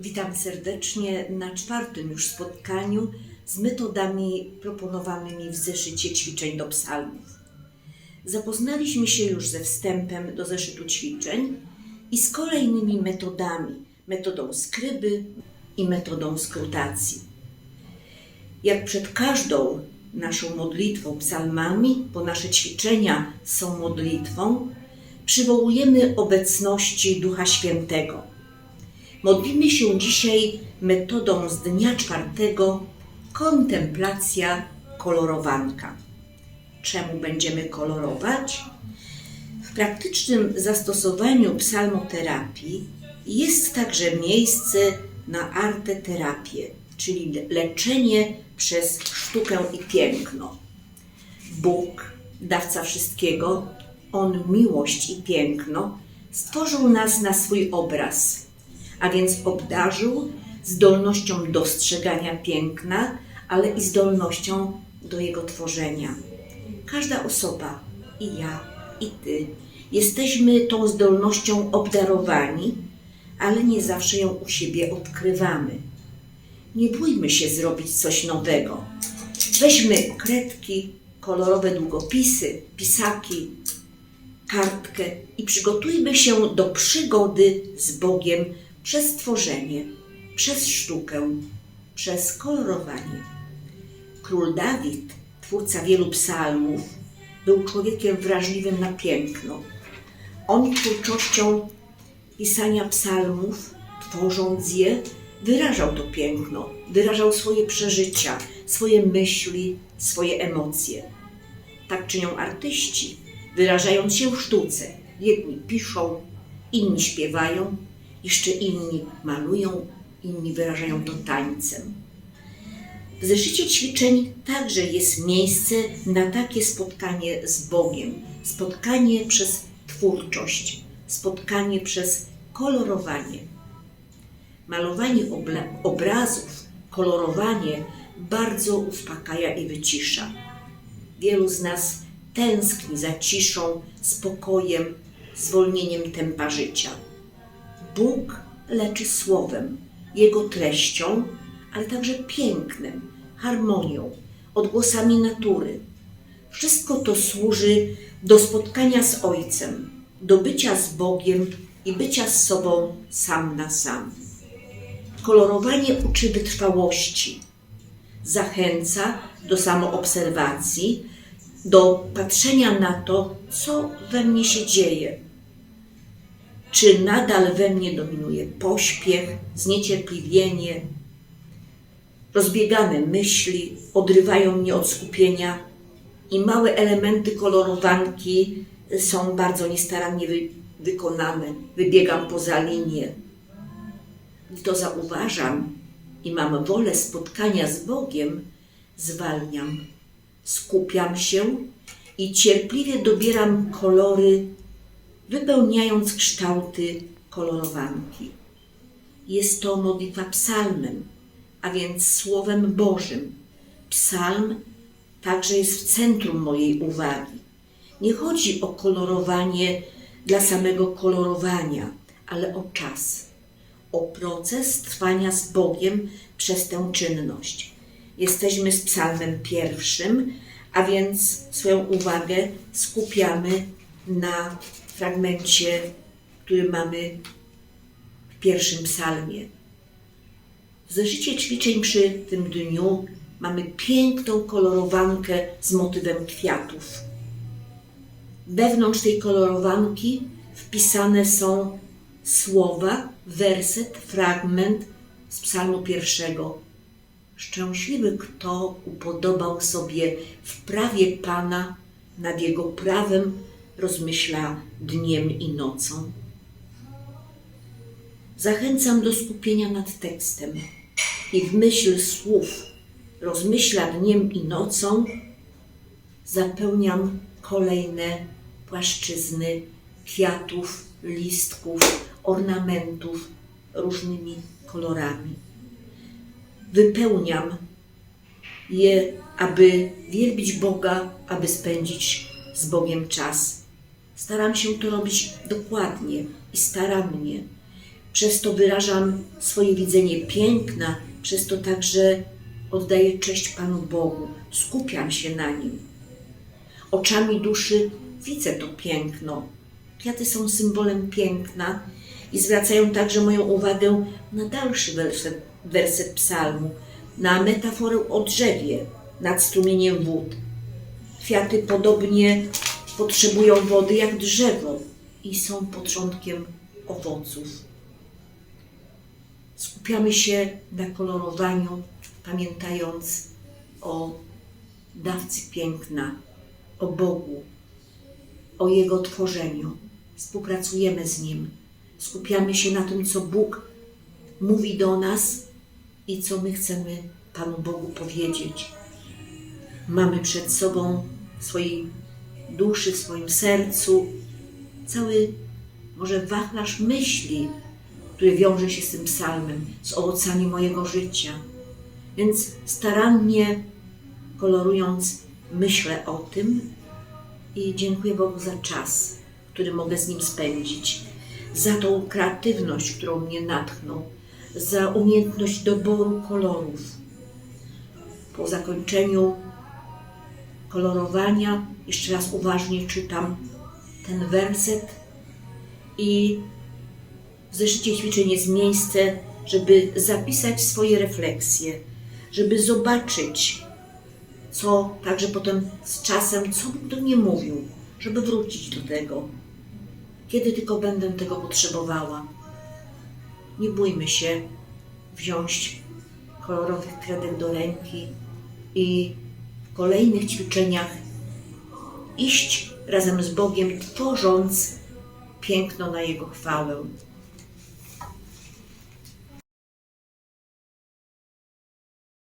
Witam serdecznie na czwartym już spotkaniu z metodami proponowanymi w zeszycie ćwiczeń do psalmów. Zapoznaliśmy się już ze wstępem do zeszytu ćwiczeń i z kolejnymi metodami, metodą skryby i metodą skrutacji. Jak przed każdą naszą modlitwą, psalmami, bo nasze ćwiczenia są modlitwą, przywołujemy obecności Ducha Świętego. Modlimy się dzisiaj metodą z dnia czwartego kontemplacja kolorowanka. Czemu będziemy kolorować? W praktycznym zastosowaniu psalmoterapii jest także miejsce na arteterapię, czyli leczenie przez sztukę i piękno. Bóg, dawca wszystkiego, On miłość i piękno, stworzył nas na swój obraz, a więc obdarzył zdolnością dostrzegania piękna, ale i zdolnością do jego tworzenia. Każda osoba, i ja, i ty, jesteśmy tą zdolnością obdarowani, ale nie zawsze ją u siebie odkrywamy. Nie bójmy się zrobić coś nowego. Weźmy kredki, kolorowe długopisy, pisaki, kartkę i przygotujmy się do przygody z Bogiem przez tworzenie, przez sztukę, przez kolorowanie. Król Dawid, twórca wielu psalmów, był człowiekiem wrażliwym na piękno. On twórczością pisania psalmów, tworząc je, wyrażał to piękno, wyrażał swoje przeżycia, swoje myśli, swoje emocje. Tak czynią artyści, wyrażając się w sztuce. Jedni piszą, inni śpiewają, jeszcze inni malują, inni wyrażają to tańcem. W zeszycie ćwiczeń także jest miejsce na takie spotkanie z Bogiem, spotkanie przez twórczość, spotkanie przez kolorowanie. Malowanie obrazów, kolorowanie bardzo uspokaja i wycisza. Wielu z nas tęskni za ciszą, spokojem, zwolnieniem tempa życia. Bóg leczy słowem, jego treścią, ale także pięknem, harmonią, odgłosami natury. Wszystko to służy do spotkania z Ojcem, do bycia z Bogiem i bycia z sobą sam na sam. Kolorowanie uczy wytrwałości, zachęca do samoobserwacji, do patrzenia na to, co we mnie się dzieje. Czy nadal we mnie dominuje pośpiech, zniecierpliwienie, rozbiegane myśli odrywają mnie od skupienia i małe elementy kolorowanki są bardzo niestarannie wy- wykonane. Wybiegam poza linię. Gdy to zauważam i mam wolę spotkania z Bogiem, zwalniam, skupiam się i cierpliwie dobieram kolory, wypełniając kształty kolorowanki. Jest to modlitwa psalmem, a więc Słowem Bożym. Psalm także jest w centrum mojej uwagi. Nie chodzi o kolorowanie dla samego kolorowania, ale o czas, o proces trwania z Bogiem przez tę czynność. Jesteśmy z Psalmem pierwszym, a więc swoją uwagę skupiamy na fragmencie, który mamy w pierwszym psalmie. W zeszycie ćwiczeń przy tym dniu mamy piękną kolorowankę z motywem kwiatów. Wewnątrz tej kolorowanki wpisane są słowa, werset, fragment z psalmu pierwszego. Szczęśliwy, kto upodobał sobie w prawie Pana, nad Jego prawem rozmyśla dniem i nocą. Zachęcam do skupienia nad tekstem i w myśl słów rozmyśla dniem i nocą zapełniam kolejne płaszczyzny kwiatów, listków, ornamentów różnymi kolorami. Wypełniam je, aby wielbić Boga, aby spędzić z Bogiem czas. Staram się to robić dokładnie i starannie. Przez to wyrażam swoje widzenie piękna, przez to także oddaję cześć Panu Bogu, skupiam się na nim. Oczami duszy widzę to piękno. Kwiaty są symbolem piękna i zwracają także moją uwagę na dalszy werset, werset psalmu, na metaforę o drzewie nad strumieniem wód. Kwiaty podobnie potrzebują wody jak drzewo i są początkiem owoców. Skupiamy się na kolorowaniu, pamiętając o dawcy piękna, o Bogu, o Jego tworzeniu. Współpracujemy z Nim, skupiamy się na tym, co Bóg mówi do nas i co my chcemy Panu Bogu powiedzieć. Mamy przed sobą w swojej duszy, w swoim sercu cały może wachlarz myśli, który wiąże się z tym psalmem, z owocami mojego życia. Więc starannie kolorując, myślę o tym i dziękuję Bogu za czas, który mogę z Nim spędzić, za tą kreatywność, którą mnie natchnął, za umiejętność doboru kolorów. Po zakończeniu kolorowania. Jeszcze raz uważnie czytam ten werset. I w zeszycie ćwiczeń jest miejsce, żeby zapisać swoje refleksje, żeby zobaczyć, co także potem z czasem, co Bóg do mnie mówił, żeby wrócić do tego, kiedy tylko będę tego potrzebowała. Nie bójmy się wziąć kolorowych kredek do ręki i kolejnych ćwiczeniach iść razem z Bogiem, tworząc piękno na Jego chwałę.